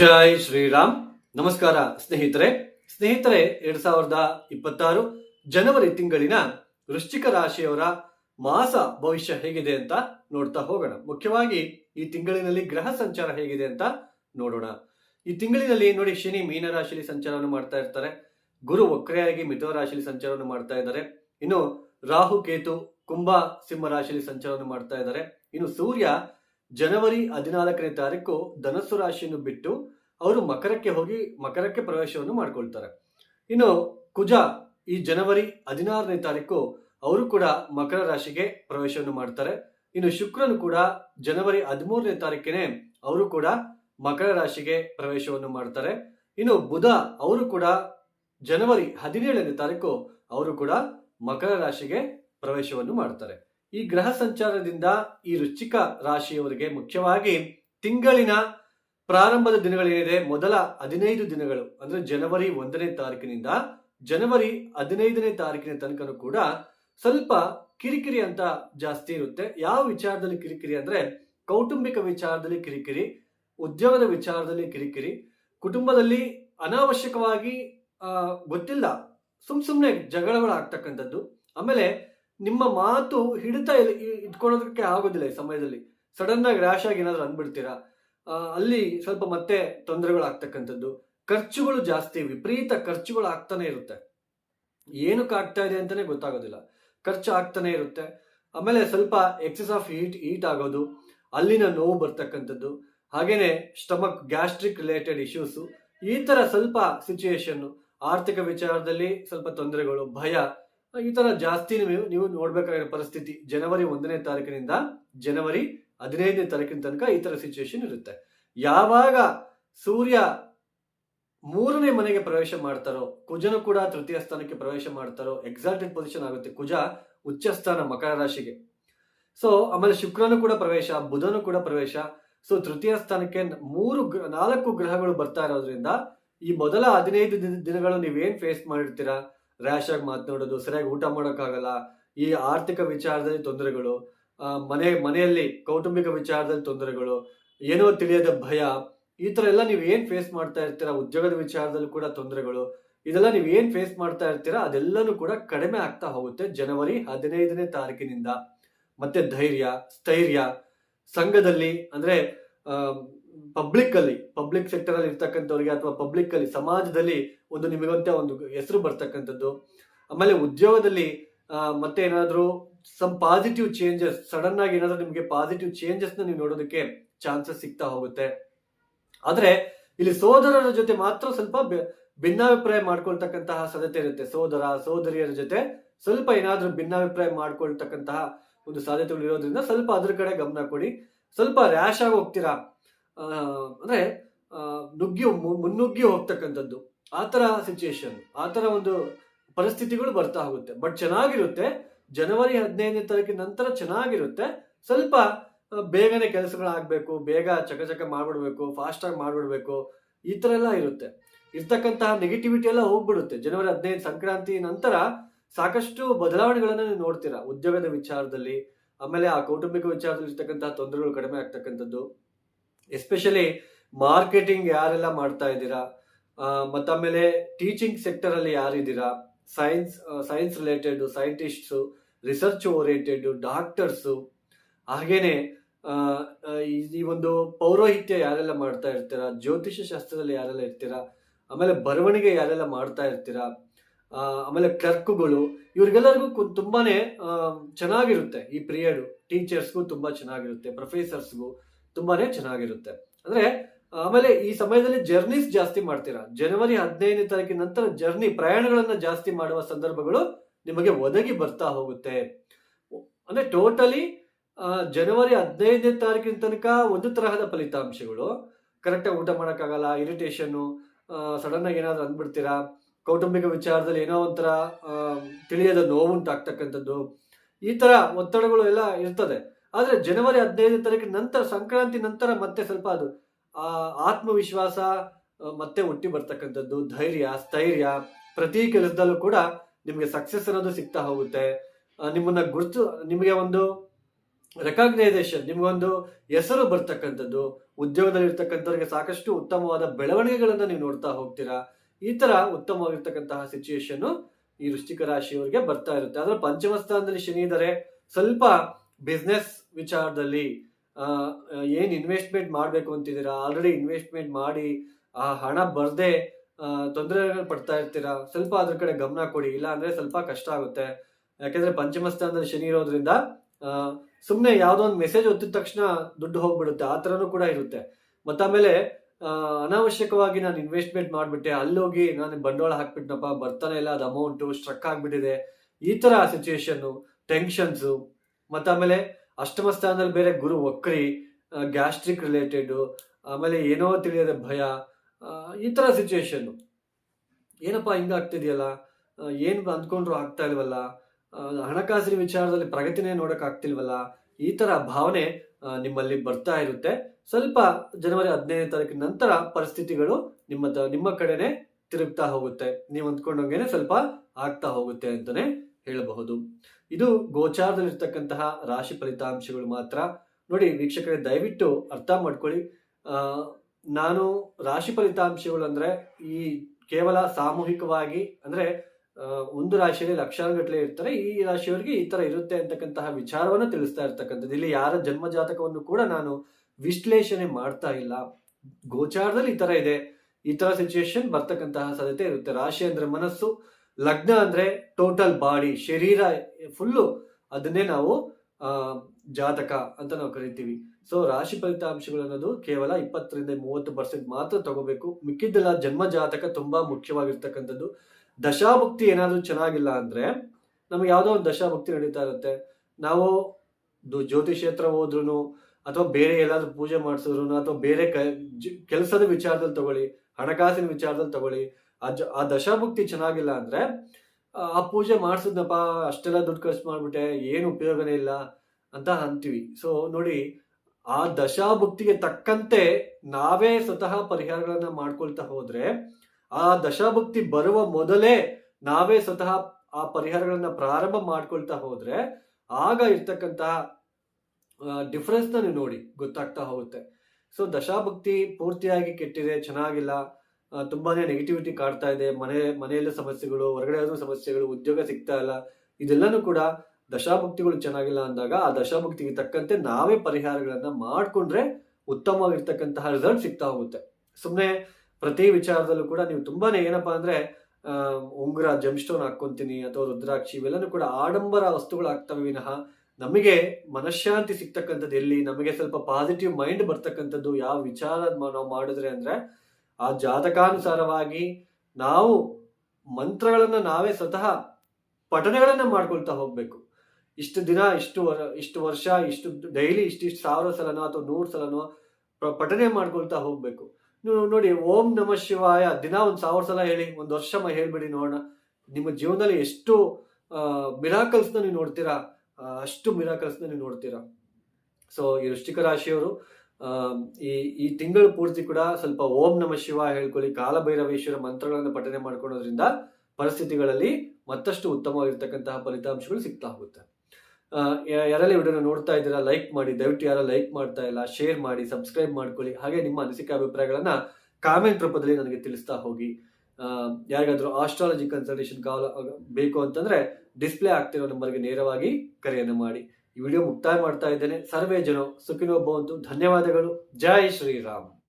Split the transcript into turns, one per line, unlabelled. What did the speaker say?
ಜೈ ಶ್ರೀರಾಮ್. ನಮಸ್ಕಾರ ಸ್ನೇಹಿತರೆ. ಸ್ನೇಹಿತರೆ, ಎರಡ್ ಸಾವಿರದ ಇಪ್ಪತ್ತಾರು ಜನವರಿ ತಿಂಗಳಿನ ವೃಶ್ಚಿಕ ರಾಶಿಯವರ ಮಾಸ ಭವಿಷ್ಯ ಹೇಗಿದೆ ಅಂತ ನೋಡ್ತಾ ಹೋಗೋಣ. ಮುಖ್ಯವಾಗಿ ಈ ತಿಂಗಳಿನಲ್ಲಿ ಗ್ರಹ ಸಂಚಾರ ಹೇಗಿದೆ ಅಂತ ನೋಡೋಣ. ಈ ತಿಂಗಳಿನಲ್ಲಿ ನೋಡಿ, ಶನಿ ಮೀನ ರಾಶಿಯಲ್ಲಿ ಸಂಚಾರವನ್ನು ಮಾಡ್ತಾ ಇರ್ತಾರೆ. ಗುರು ವಕ್ರೆಯಾಗಿ ಮಿಥುನ ರಾಶಿಯಲ್ಲಿ ಸಂಚಾರವನ್ನು ಮಾಡ್ತಾ ಇದ್ದಾರೆ. ಇನ್ನು ರಾಹು, ಕೇತು, ಕುಂಭ, ಸಿಂಹ ರಾಶಿಯಲ್ಲಿ ಸಂಚಾರವನ್ನು ಮಾಡ್ತಾ ಇದ್ದಾರೆ. ಇನ್ನು ಸೂರ್ಯ ಜನವರಿ ಹದಿನಾಲ್ಕನೇ ತಾರೀಕು ಧನಸ್ಸು ರಾಶಿಯನ್ನು ಬಿಟ್ಟು ಅವರು ಮಕರಕ್ಕೆ ಹೋಗಿ ಮಕರಕ್ಕೆ ಪ್ರವೇಶವನ್ನು ಮಾಡ್ಕೊಳ್ತಾರೆ. ಇನ್ನು ಕುಜ ಈ ಜನವರಿ ಹದಿನಾರನೇ ತಾರೀಕು ಅವರು ಕೂಡ ಮಕರ ರಾಶಿಗೆ ಪ್ರವೇಶವನ್ನು ಮಾಡ್ತಾರೆ. ಇನ್ನು ಶುಕ್ರನು ಕೂಡ ಜನವರಿ ಹದಿಮೂರನೇ ತಾರೀಕಿನೇ ಅವರು ಕೂಡ ಮಕರ ರಾಶಿಗೆ ಪ್ರವೇಶವನ್ನು ಮಾಡ್ತಾರೆ. ಇನ್ನು ಬುಧ ಅವರು ಕೂಡ ಜನವರಿ ಹದಿನೇಳನೇ ತಾರೀಕು ಅವರು ಕೂಡ ಮಕರ ರಾಶಿಗೆ ಪ್ರವೇಶವನ್ನು ಮಾಡ್ತಾರೆ. ಈ ಗ್ರಹ ಸಂಚಾರದಿಂದ ಈ ವೃಶ್ಚಿಕ ರಾಶಿಯವರಿಗೆ ಮುಖ್ಯವಾಗಿ ತಿಂಗಳಿನ ಪ್ರಾರಂಭದ ದಿನಗಳೇನಿದೆ, ಮೊದಲ ಹದಿನೈದು ದಿನಗಳು, ಅಂದ್ರೆ ಜನವರಿ ಒಂದನೇ ತಾರೀಕಿನಿಂದ ಜನವರಿ ಹದಿನೈದನೇ ತಾರೀಕಿನ ತನಕನೂ ಕೂಡ ಸ್ವಲ್ಪ ಕಿರಿಕಿರಿ ಅಂತ ಜಾಸ್ತಿ ಇರುತ್ತೆ. ಯಾವ ವಿಚಾರದಲ್ಲಿ ಕಿರಿಕಿರಿ ಅಂದ್ರೆ ಕೌಟುಂಬಿಕ ವಿಚಾರದಲ್ಲಿ ಕಿರಿಕಿರಿ, ಉದ್ಯೋಗದ ವಿಚಾರದಲ್ಲಿ ಕಿರಿಕಿರಿ, ಕುಟುಂಬದಲ್ಲಿ ಅನಾವಶ್ಯಕವಾಗಿ ಗೊತ್ತಿಲ್ಲ. ಸುಮ್ ಸುಮ್ನೆ ಜಗಳಗಳು ಆಗ್ತಕ್ಕಂಥದ್ದು. ಆಮೇಲೆ ನಿಮ್ಮ ಮಾತು ಹಿಡಿತಾ ಇಲ್ಲ ಇಟ್ಕೊಳ್ಳೋದಕ್ಕೆ ಆಗೋದಿಲ್ಲ ಈ ಸಮಯದಲ್ಲಿ. ಸಡನ್ ಆಗಿ ರ್ಯಾಶ್ ಆಗಿ ಏನಾದ್ರು ಅಂದ್ಬಿಡ್ತೀರಾ? ಅಲ್ಲಿ ಸ್ವಲ್ಪ ಮತ್ತೆ ತೊಂದರೆಗಳು ಆಗ್ತಕ್ಕಂಥದ್ದು ಖರ್ಚುಗಳು ಜಾಸ್ತಿ, ವಿಪರೀತ ಖರ್ಚುಗಳು ಆಗ್ತಾನೆ ಇರುತ್ತೆ. ಏನಕ್ಕೆ ಆಗ್ತಾ ಇದೆ ಅಂತಾನೆ ಗೊತ್ತಾಗೋದಿಲ್ಲ. ಖರ್ಚು ಆಗ್ತಾನೆ ಇರುತ್ತೆ. ಆಮೇಲೆ ಸ್ವಲ್ಪ ಎಕ್ಸಸ್ ಆಫ್ ಹೀಟ್ ಹೀಟ್ ಆಗೋದು, ಅಲ್ಲಿನ ನೋವು ಬರ್ತಕ್ಕಂಥದ್ದು, ಹಾಗೇನೆ ಸ್ಟಮಕ್ ಗ್ಯಾಸ್ಟ್ರಿಕ್ ರಿಲೇಟೆಡ್ ಇಶ್ಯೂಸು ಈ ತರ ಸ್ವಲ್ಪ ಸಿಚುಯೇಷನ್ ಆರ್ಥಿಕ ವಿಚಾರದಲ್ಲಿ ಸ್ವಲ್ಪ ತೊಂದರೆಗಳು, ಭಯ ಈ ತರ ಜಾಸ್ತಿ ನೀವು ನೀವು ನೋಡ್ಬೇಕಾಗಿರೋ ಪರಿಸ್ಥಿತಿ ಜನವರಿ ಒಂದನೇ ತಾರೀಕಿನಿಂದ ಜನವರಿ ಹದಿನೈದನೇ ತಾರೀಕಿನ ತನಕ ಈ ತರ ಸಿಚುವೇಶನ್ ಇರುತ್ತೆ. ಯಾವಾಗ ಸೂರ್ಯ ಮೂರನೇ ಮನೆಗೆ ಪ್ರವೇಶ ಮಾಡ್ತಾರೋ, ಕುಜನು ಕೂಡ ತೃತೀಯ ಸ್ಥಾನಕ್ಕೆ ಪ್ರವೇಶ ಮಾಡ್ತಾರೋ ಎಕ್ಸಾಲ್ಟೆಡ್ ಪೊಸಿಷನ್ ಆಗುತ್ತೆ ಕುಜ ಉಚ್ಚ ಸ್ಥಾನ ಮಕರ ರಾಶಿಗೆ. ಸೊ ಆಮೇಲೆ ಶುಕ್ರನು ಕೂಡ ಪ್ರವೇಶ, ಬುಧನು ಕೂಡ ಪ್ರವೇಶ. ಸೊ ತೃತೀಯ ಸ್ಥಾನಕ್ಕೆ ಮೂರು ನಾಲ್ಕು ಗ್ರಹಗಳು ಬರ್ತಾ ಇರೋದ್ರಿಂದ ಈ ಮೊದಲ ಹದಿನೈದು ದಿನ- ದಿನಗಳು ನೀವೇನ್ ಫೇಸ್ ಮಾಡಿರ್ತೀರಾ? ರ್ಯಾಶ್ ಆಗಿ ಮಾತನಾಡೋದು, ಸರಿಯಾಗಿ ಊಟ ಮಾಡೋಕ್ಕಾಗಲ್ಲ. ಈ ಆರ್ಥಿಕ ವಿಚಾರದಲ್ಲಿ ತೊಂದರೆಗಳು ಮನೆ, ಮನೆಯಲ್ಲಿ ಕೌಟುಂಬಿಕ ವಿಚಾರದಲ್ಲಿ ತೊಂದರೆಗಳು, ಏನೋ ತಿಳಿಯದ ಭಯ, ಈ ಥರ ಎಲ್ಲ ನೀವು ಏನು ಫೇಸ್ ಮಾಡ್ತಾ ಇರ್ತೀರಾ? ಉದ್ಯೋಗದ ವಿಚಾರದಲ್ಲಿ ಕೂಡ ತೊಂದರೆಗಳು, ಇದೆಲ್ಲ ನೀವು ಏನು ಫೇಸ್ ಮಾಡ್ತಾ ಇರ್ತೀರಾ? ಅದೆಲ್ಲನೂ ಕೂಡ ಕಡಿಮೆ ಆಗ್ತಾ ಹೋಗುತ್ತೆ ಜನವರಿ ಹದಿನೈದನೇ ತಾರೀಕಿನಿಂದ. ಮತ್ತೆ ಧೈರ್ಯ, ಸ್ಥೈರ್ಯ, ಸಂಘದಲ್ಲಿ ಅಂದ್ರೆ ಪಬ್ಲಿಕ್ ಅಲ್ಲಿ ಪಬ್ಲಿಕ್ ಸೆಕ್ಟರ್ ಅಲ್ಲಿ ಇರ್ತಕ್ಕಂಥವ್ರಿಗೆ ಅಥವಾ ಪಬ್ಲಿಕ್ ಅಲ್ಲಿ, ಸಮಾಜದಲ್ಲಿ ಒಂದು ನಿಮಗಂತ ಒಂದು ಹೆಸರು ಬರ್ತಕ್ಕಂಥದ್ದು. ಆಮೇಲೆ ಉದ್ಯೋಗದಲ್ಲಿ ಮತ್ತೆ ಏನಾದರೂ ಸಮ್ ಪಾಸಿಟಿವ್ ಚೇಂಜಸ್ ಸಡನ್ ಆಗಿ ಏನಾದ್ರು ನಿಮಗೆ ಪಾಸಿಟಿವ್ ಚೇಂಜಸ್ನ ನೀವು ನೋಡೋದಕ್ಕೆ ಚಾನ್ಸಸ್ ಸಿಗ್ತಾ ಹೋಗುತ್ತೆ. ಆದ್ರೆ, ಇಲ್ಲಿ ಸೋದರರ ಜೊತೆ ಮಾತ್ರ ಸ್ವಲ್ಪ ಭಿನ್ನಾಭಿಪ್ರಾಯ ಮಾಡ್ಕೊಳ್ತಕ್ಕಂತಹ ಸಾಧ್ಯತೆ ಇರುತ್ತೆ. ಸೋದರ, ಸೋದರಿಯರ ಜೊತೆ ಸ್ವಲ್ಪ ಏನಾದರೂ ಭಿನ್ನಾಭಿಪ್ರಾಯ ಮಾಡ್ಕೊಳ್ತಕ್ಕಂತಹ ಒಂದು ಸಾಧ್ಯತೆಗಳು ಇರೋದ್ರಿಂದ ಸ್ವಲ್ಪ ಅದ್ರ ಕಡೆ ಗಮನ ಕೊಡಿ. ಸ್ವಲ್ಪ ರ್ಯಾಶ್ ಆಗಿ ಹೋಗ್ತೀರಾ? ಅಂದ್ರೆ ನುಗ್ಗಿ ಮುನ್ನುಗ್ಗಿ ಹೋಗ್ತಕ್ಕಂಥದ್ದು. ಆ ಥರ ಸಿಚುಯೇಷನ್ ಆ ಥರ ಒಂದು ಪರಿಸ್ಥಿತಿಗಳು ಬರ್ತಾ ಹೋಗುತ್ತೆ. ಬಟ್ ಚೆನ್ನಾಗಿರುತ್ತೆ, ಜನವರಿ ಹದಿನೈದನೇ ತಾರೀಕಿನ ನಂತರ ಚೆನ್ನಾಗಿರುತ್ತೆ. ಸ್ವಲ್ಪ ಬೇಗನೆ ಕೆಲಸಗಳಾಗಬೇಕು, ಬೇಗ ಚಕ ಚಕ ಫಾಸ್ಟ್ ಆಗಿ ಮಾಡ್ಬಿಡ್ಬೇಕು, ಈ ತರ ಎಲ್ಲ ಇರುತ್ತೆ. ಇರ್ತಕ್ಕಂತಹ ನೆಗೆಟಿವಿಟಿ ಎಲ್ಲ ಹೋಗ್ಬಿಡುತ್ತೆ. ಜನವರಿ ಹದಿನೈದು ಸಂಕ್ರಾಂತಿ ನಂತರ ಸಾಕಷ್ಟು ಬದಲಾವಣೆಗಳನ್ನು ನೀವು ನೋಡ್ತೀರಾ. ಉದ್ಯೋಗದ ವಿಚಾರದಲ್ಲಿ, ಆಮೇಲೆ ಆ ಕೌಟುಂಬಿಕ ವಿಚಾರದಲ್ಲಿ ಇರ್ತಕ್ಕಂತಹ ತೊಂದರೆಗಳು ಕಡಿಮೆ ಆಗ್ತಕ್ಕಂಥದ್ದು. ಎಸ್ಪೆಷಲಿ ಮಾರ್ಕೆಟಿಂಗ್ ಯಾರೆಲ್ಲ ಮಾಡ್ತಾ ಇದ್ದೀರಾ ಮತ್ತಾಮೇಲೆ ಟೀಚಿಂಗ್ ಸೆಕ್ಟರ್ ಅಲ್ಲಿ ಯಾರಿದ್ದೀರಾ? Science science related scientists research oriented doctors ಹಾಗೇನೆ ಈ- ಒಂದು ಪೌರೋಹಿತ್ಯ ಯಾರೆಲ್ಲ ಮಾಡ್ತಾ ಇರ್ತೀರಾ? ಜ್ಯೋತಿಷ ಶಾಸ್ತ್ರದಲ್ಲಿ ಯಾರೆಲ್ಲ ಇರ್ತೀರಾ? ಆಮೇಲೆ ಬರವಣಿಗೆ ಯಾರೆಲ್ಲ ಮಾಡ್ತಾ ಇರ್ತೀರಾ? ಆಮೇಲೆ ಕ್ಲರ್ಕ್ಗಳು ಇವ್ರಿಗೆಲ್ಲರಿಗೂ ತುಂಬಾನೇ ಚೆನ್ನಾಗಿರುತ್ತೆ ಈ ಪಿರಿಯಡ್ ಟೀಚರ್ಸ್ಗೂ ತುಂಬಾ ಚೆನ್ನಾಗಿರುತ್ತೆ ಪ್ರೊಫೆಸರ್ಸ್ಗೂ ತುಂಬಾನೇ ಚೆನ್ನಾಗಿರುತ್ತೆ. ಅಂದ್ರೆ ಆಮೇಲೆ ಈ ಸಮಯದಲ್ಲಿ ಜರ್ನೀಸ್ ಜಾಸ್ತಿ ಮಾಡ್ತೀರಾ? ಜನವರಿ ಹದಿನೈದನೇ ತಾರೀಕಿನ ನಂತರ ಜರ್ನಿ ಪ್ರಯಾಣಗಳನ್ನ ಜಾಸ್ತಿ ಮಾಡುವ ಸಂದರ್ಭಗಳು ನಿಮಗೆ ಒದಗಿ ಬರ್ತಾ ಹೋಗುತ್ತೆ. ಅಂದ್ರೆ ಟೋಟಲಿ ಜನವರಿ ಹದಿನೈದನೇ ತಾರೀಕಿನ ತನಕ ಒಂದು ತರಹದ ಫಲಿತಾಂಶಗಳು. ಕರೆಕ್ಟಾಗಿ ಊಟ ಮಾಡೋಕ್ಕಾಗಲ್ಲ, ಇರಿಟೇಷನ್ನು ಸಡನ್ ಆಗಿ ಏನಾದ್ರು ಅಂದ್ಬಿಡ್ತೀರಾ? ಕೌಟುಂಬಿಕ ವಿಚಾರದಲ್ಲಿ ಏನೋ ಒಂಥರ ತಿಳಿಯದ ನೋವುಂಟಾಗ್ತಕ್ಕಂಥದ್ದು ಈ ತರ ಒತ್ತಡಗಳು ಎಲ್ಲ ಇರ್ತದೆ. ಆದ್ರೆ ಜನವರಿ ಹದಿನೈದನೇ ತಾರೀಕಿನ ನಂತರ, ಸಂಕ್ರಾಂತಿ ನಂತರ ಮತ್ತೆ ಸ್ವಲ್ಪ ಅದು ಆತ್ಮವಿಶ್ವಾಸ ಮತ್ತೆ ಹುಟ್ಟಿ ಬರ್ತಕ್ಕಂಥದ್ದು ಧೈರ್ಯ ಸ್ಥೈರ್ಯ ಪ್ರತಿ ಕೆಲಸದಲ್ಲೂ ಕೂಡ ನಿಮಗೆ ಸಕ್ಸಸ್ ಅನ್ನೋದು ಸಿಗ್ತಾ ಹೋಗುತ್ತೆ. ಆ, ನಿಮ್ಮನ್ನ ಗುರುತು ನಿಮಗೆ ಒಂದು ರೆಕಾಗ್ನೈಸೇಷನ್ ನಿಮಗೊಂದು ಹೆಸರು ಬರ್ತಕ್ಕಂಥದ್ದು ಉದ್ಯೋಗದಲ್ಲಿ ಇರ್ತಕ್ಕಂಥವ್ರಿಗೆ ಸಾಕಷ್ಟು ಉತ್ತಮವಾದ ಬೆಳವಣಿಗೆಗಳನ್ನು ನೀವು ನೋಡ್ತಾ ಹೋಗ್ತೀರಾ? ಈ ತರ ಉತ್ತಮವಾಗಿರ್ತಕ್ಕಂತಹ ಸಿಚುಯೇಷನ್ ಈ ವೃಶ್ಚಿಕ ರಾಶಿಯವರಿಗೆ ಬರ್ತಾ ಇರುತ್ತೆ. ಆದ್ರೆ ಪಂಚಮ ಸ್ಥಾನದಲ್ಲಿ ಶನಿ ಇದ್ದಾರೆ ಸ್ವಲ್ಪ ಬಿಸ್ನೆಸ್ ವಿಚಾರದಲ್ಲಿ ಆ, ಏನ್ ಇನ್ವೆಸ್ಟ್ಮೆಂಟ್ ಮಾಡಬೇಕು ಅಂತಿದ್ದೀರಾ? ಆಲ್ರೆಡಿ ಇನ್ವೆಸ್ಟ್ಮೆಂಟ್ ಮಾಡಿ, ಆ ಹಣ ಬರದೆ ತೊಂದರೆಗಳು ಪಡ್ತಾ ಇರ್ತೀರಾ? ಸ್ವಲ್ಪ ಅದ್ರ ಕಡೆ ಗಮನ ಕೊಡಿ. ಇಲ್ಲ ಅಂದ್ರೆ ಸ್ವಲ್ಪ ಕಷ್ಟ ಆಗುತ್ತೆ. ಯಾಕೆಂದರೆ ಪಂಚಮ ಶನಿ ಇರೋದ್ರಿಂದ ಸುಮ್ಮನೆ ಯಾವುದೋ ಒಂದು ಮೆಸೇಜ್ ಒತ್ತಿದ ತಕ್ಷಣ ದುಡ್ಡು ಹೋಗ್ಬಿಡುತ್ತೆ. ಆ ಥರನೂ ಕೂಡ ಇರುತ್ತೆ. ಮತ್ತಾಮೇಲೆ ಅನಾವಶ್ಯಕವಾಗಿ ನಾನು ಇನ್ವೆಸ್ಟ್ಮೆಂಟ್ ಮಾಡ್ಬಿಟ್ಟೆ. ಅಲ್ಲೋಗಿ ನಾನು ಬಂಡವಾಳ ಹಾಕ್ಬಿಟ್ನಪ್ಪ, ಬರ್ತಾನೆ ಇಲ್ಲ, ಅದು ಅಮೌಂಟು ಸ್ಟ್ರಕ್ ಆಗಿಬಿಟ್ಟಿದೆ. ಈ ತರ ಸಿಚುಯೇಷನ್ ಟೆನ್ಷನ್ಸು ಮತ್ತಾಮೇಲೆ ಅಷ್ಟಮ ಸ್ಥಾನದಲ್ಲಿ ಬೇರೆ ಗುರು ವಕ್ರಿ ಗ್ಯಾಸ್ಟ್ರಿಕ್ ರಿಲೇಟೆಡ್ ಆಮೇಲೆ ಏನೋ ತಿಳಿಯದ ಭಯ ಈ ತರ ಸಿಚುಯೇಷನ್ ಏನಪ್ಪ ಹಿಂಗ ಆಗ್ತಿದೆಯಲ್ಲ? ಏನು ಅಂದ್ಕೊಂಡ್ರು ಆಗ್ತಾ ಇಲ್ವಲ್ಲ? ಹಣಕಾಸಿನ ವಿಚಾರದಲ್ಲಿ ಪ್ರಗತಿನೇ ನೋಡಕ್ ಆಗ್ತಿಲ್ವಲ್ಲ? ಈ ತರ ಭಾವನೆ ನಿಮ್ಮಲ್ಲಿ ಬರ್ತಾ ಇರುತ್ತೆ. ಸ್ವಲ್ಪ ಜನವರಿ ಹದಿನೈದನೇ ತಾರೀಕಿನ ನಂತರ ಪರಿಸ್ಥಿತಿಗಳು ನಿಮ್ಮ ನಿಮ್ಮ ಕಡೆನೆ ತಿರುಗ್ತಾ ಹೋಗುತ್ತೆ. ನೀವು ಅಂದ್ಕೊಂಡಂಗೆನೆ ಸ್ವಲ್ಪ ಆಗ್ತಾ ಹೋಗುತ್ತೆ ಅಂತಾನೆ ಹೇಳಬಹುದು. ಇದು ಗೋಚಾರದಲ್ಲಿರ್ತಕ್ಕಂತಹ ರಾಶಿ ಫಲಿತಾಂಶಗಳು ಮಾತ್ರ. ನೋಡಿ, ವೀಕ್ಷಕರೇ, ದಯವಿಟ್ಟು ಅರ್ಥ ಮಾಡ್ಕೊಳ್ಳಿ. ನಾನು ರಾಶಿ ಫಲಿತಾಂಶಗಳು ಅಂದ್ರೆ ಈ ಕೇವಲ ಸಾಮೂಹಿಕವಾಗಿ ಅಂದ್ರೆ ಒಂದು ರಾಶಿಯಲ್ಲಿ ಲಕ್ಷಾನುಗಟ್ಟಲೆ ಇರ್ತಾರೆ. ಈ ರಾಶಿಯವರಿಗೆ ಈ ತರ ಇರುತ್ತೆ ಅಂತಕ್ಕಂತಹ ವಿಚಾರವನ್ನು ತಿಳಿಸ್ತಾ ಇರ್ತಕ್ಕಂಥದ್ದು. ಇಲ್ಲಿ ಯಾರ ಜನ್ಮ ಜಾತಕವನ್ನು ಕೂಡ ನಾನು ವಿಶ್ಲೇಷಣೆ ಮಾಡ್ತಾ ಇಲ್ಲ. ಗೋಚಾರದಲ್ಲಿ ಈ ತರ ಇದೆ. ಈ ತರ ಸಿಚುಯೇಷನ್ ಬರ್ತಕ್ಕಂತಹ ಸಾಧ್ಯತೆ ಇರುತ್ತೆ. ರಾಶಿ ಅಂದ್ರೆ ಮನಸ್ಸು ಲಗ್ನ ಅಂದ್ರೆ ಟೋಟಲ್ ಬಾಡಿ ಶರೀರ ಫುಲ್ಲು ಅದನ್ನೇ ನಾವು ಜಾತಕ ಅಂತ ನಾವು ಕರಿತೀವಿ. ಸೊ ರಾಶಿ ಫಲಿತಾಂಶಗಳು ಅನ್ನೋದು ಕೇವಲ ಇಪ್ಪತ್ತರಿಂದ ಮೂವತ್ತು ಪರ್ಸೆಂಟ್ ಮಾತ್ರ ತಗೋಬೇಕು. ಮಿಕ್ಕಿದ್ದೆಲ್ಲ ಜನ್ಮ ಜಾತಕ ತುಂಬಾ ಮುಖ್ಯವಾಗಿರ್ತಕ್ಕಂಥದ್ದು. ದಶಾಭಕ್ತಿ ಏನಾದರೂ ಚೆನ್ನಾಗಿಲ್ಲ ಅಂದ್ರೆ ನಮ್ಗೆ ಯಾವುದೋ ಒಂದು ದಶಾಭುಕ್ತಿ ನಡೀತಾ ಇರುತ್ತೆ. ನಾವು ಜ್ಯೋತಿಷೇತ್ರ ಹೋದ್ರು ಅಥವಾ ಬೇರೆ ಎಲ್ಲಾದ್ರೂ ಪೂಜೆ ಮಾಡಿಸಿದ್ರು ಅಥವಾ ಬೇರೆ ಕೆಲಸದ ವಿಚಾರದಲ್ಲಿ ತಗೊಳ್ಳಿ, ಹಣಕಾಸಿನ ವಿಚಾರದಲ್ಲಿ ತಗೊಳ್ಳಿ ಆ ದಶಾಭುಕ್ತಿ ಚೆನ್ನಾಗಿಲ್ಲ ಅಂದ್ರೆ, ಆ ಪೂಜೆ ಮಾಡಿಸಿದ್ನಪ್ಪ, ಅಷ್ಟೆಲ್ಲ ದುಡ್ಡು ಖರ್ಚು ಮಾಡಿಬಿಟ್ಟೆ, ಏನು ಉಪಯೋಗನೇ ಇಲ್ಲ ಅಂತ ಅಂತೀವಿ. ಸೊ ನೋಡಿ, ಆ ದಶಾಭುಕ್ತಿಗೆ ತಕ್ಕಂತೆ ನಾವೇ ಸ್ವತಃ ಪರಿಹಾರಗಳನ್ನ ಮಾಡ್ಕೊಳ್ತಾ ಹೋದ್ರೆ, ಆ ದಶಾಭುಕ್ತಿ ಬರುವ ಮೊದಲೇ ನಾವೇ ಸ್ವತಃ ಆ ಪರಿಹಾರಗಳನ್ನ ಪ್ರಾರಂಭ ಮಾಡ್ಕೊಳ್ತಾ ಹೋದ್ರೆ, ಆಗ ಇರ್ತಕ್ಕಂತಹ ಡಿಫ್ರೆನ್ಸ್ನ ನೀವು ನೋಡಿ, ಗೊತ್ತಾಗ್ತಾ ಹೋಗುತ್ತೆ. ಸೊ ದಶಾಭಕ್ತಿ ಪೂರ್ತಿಯಾಗಿ ಕೆಟ್ಟಿದೆ, ಚೆನ್ನಾಗಿಲ್ಲ ತುಂಬಾನೇ ನೆಗೆಟಿವಿಟಿ ಕಾಡ್ತಾ ಇದೆ. ಮನೆ, ಮನೆಯಲ್ಲೇ ಸಮಸ್ಯೆಗಳು, ಹೊರಗಡೆ ಆದ್ರೂ ಸಮಸ್ಯೆಗಳು, ಉದ್ಯೋಗ ಸಿಗ್ತಾ ಇಲ್ಲ. ಇದೆಲ್ಲನೂ ಕೂಡ ದಶಾಭಕ್ತಿಗಳು ಚೆನ್ನಾಗಿಲ್ಲ ಅಂದಾಗ ಆ ದಶಾಭಕ್ತಿಗೆ ತಕ್ಕಂತೆ ನಾವೇ ಪರಿಹಾರಗಳನ್ನ ಮಾಡಿಕೊಂಡ್ರೆ ಉತ್ತಮವಾಗಿರ್ತಕ್ಕಂತಹ ರಿಸಲ್ಟ್ ಸಿಗ್ತಾ ಹೋಗುತ್ತೆ. ಸುಮ್ಮನೆ ಪ್ರತಿ ವಿಚಾರದಲ್ಲೂ ಕೂಡ ನೀವು ತುಂಬಾನೇ ಏನಪ್ಪಾ ಅಂದ್ರೆ ಉಂಗುರ ಜಮ್ ಸ್ಟೋನ್ ಹಾಕೊಂತೀನಿ ಅಥವಾ ರುದ್ರಾಕ್ಷಿ ಇವೆಲ್ಲನೂ ಕೂಡ ಆಡಂಬರ ವಸ್ತುಗಳು ಆಗ್ತವೆ ವಿನಃ ನಮಗೆ ಮನಃಶಾಂತಿ ಸಿಗ್ತಕ್ಕಂಥದ್ದು ಎಲ್ಲಿ? ನಮಗೆ ಸ್ವಲ್ಪ ಪಾಸಿಟಿವ್ ಮೈಂಡ್ ಬರ್ತಕ್ಕಂಥದ್ದು ಯಾವ ವಿಚಾರ ನಾವು ಮಾಡಿದ್ರೆ ಅಂದ್ರೆ ಆ ಜಾತಕಾನುಸಾರವಾಗಿ ನಾವು ಮಂತ್ರಗಳನ್ನು ನಾವೇ ಸ್ವತಃ ಪಠನೆಗಳನ್ನು ಮಾಡ್ಕೊಳ್ತಾ ಹೋಗಬೇಕು. ಇಷ್ಟು ದಿನ, ಇಷ್ಟು ವರ, ಇಷ್ಟು ವರ್ಷ, ಇಷ್ಟು ಡೈಲಿ ಇಷ್ಟಿಷ್ಟು ಸಾವಿರ ಸಲನೋ ಅಥವಾ ನೂರು ಸಲನೋ ಪಠನೆ ಮಾಡ್ಕೊಳ್ತಾ ಹೋಗಬೇಕು. ನೋಡಿ, ಓಂ ನಮ ಶಿವಾಯ, ದಿನ ಒಂದು ಸಾವಿರ ಸಲ ಹೇಳಿ, ಒಂದು ವರ್ಷ ಹೇಳ್ಬಿಡಿ ನೋಡೋಣ. ನಿಮ್ಮ ಜೀವನದಲ್ಲಿ ಎಷ್ಟು ಮಿರಾಕಲ್ಸ್ನ ನೀವು ನೋಡ್ತೀರಾ? ಅಷ್ಟು ಮಿರಾಕಲ್ಸ್ನ ನೀವು ನೋಡ್ತೀರಾ? ಸೊ ಈ ವೃಶ್ಚಿಕ ರಾಶಿಯವರು ಈ ಈ ತಿಂಗಳು ಪೂರ್ತಿ ಕೂಡ ಸ್ವಲ್ಪ ಓಂ ನಮ ಶಿವ ಹೇಳ್ಕೊಳ್ಳಿ, ಕಾಲಭೈರವೇಶ್ವರ ಮಂತ್ರಗಳನ್ನು ಪಠನೆ ಮಾಡ್ಕೊಳ್ಳೋದ್ರಿಂದ ಪರಿಸ್ಥಿತಿಗಳಲ್ಲಿ ಮತ್ತಷ್ಟು ಉತ್ತಮವಾಗಿರ್ತಕ್ಕಂತಹ ಫಲಿತಾಂಶಗಳು ಸಿಗ್ತಾ ಹೋಗುತ್ತೆ. ಯಾರಲ್ಲಿ ವಿಡಿಯೋನ ನೋಡ್ತಾ ಇದ್ದೀರಾ, ಲೈಕ್ ಮಾಡಿ, ದಯವಿಟ್ಟು ಯಾರು ಲೈಕ್ ಮಾಡ್ತಾ ಇಲ್ಲ, ಶೇರ್ ಮಾಡಿ, ಸಬ್ಸ್ಕ್ರೈಬ್ ಮಾಡ್ಕೊಳ್ಳಿ. ಹಾಗೆ ನಿಮ್ಮ ಅನಿಸಿಕೆ ಅಭಿಪ್ರಾಯಗಳನ್ನ ಕಾಮೆಂಟ್ ರೂಪದಲ್ಲಿ ನನಗೆ ತಿಳಿಸ್ತಾ ಹೋಗಿ. ಯಾರಿಗಾದರೂ ಆಸ್ಟ್ರಾಲಜಿ ಕನ್ಸಲ್ಟೇಷನ್ ಕಾಲ್ ಬೇಕು ಅಂತಂದ್ರೆ ಡಿಸ್ಪ್ಲೇ ಆಗ್ತಿರೋ ನಂಬರ್ಗೆ ನೇರವಾಗಿ ಕರೆಯನ್ನು ಮಾಡಿ. ವಿಡಿಯೋ ಮುಕ್ತಾಯ ಮಾಡ್ತಾ ಇದ್ದೇನೆ. ಸರ್ವೇ ಜನ ಸುಖಿನೋ ಬಂತು ಧನ್ಯವಾದಗಳು. ಜೈ ಶ್ರೀರಾಮ್.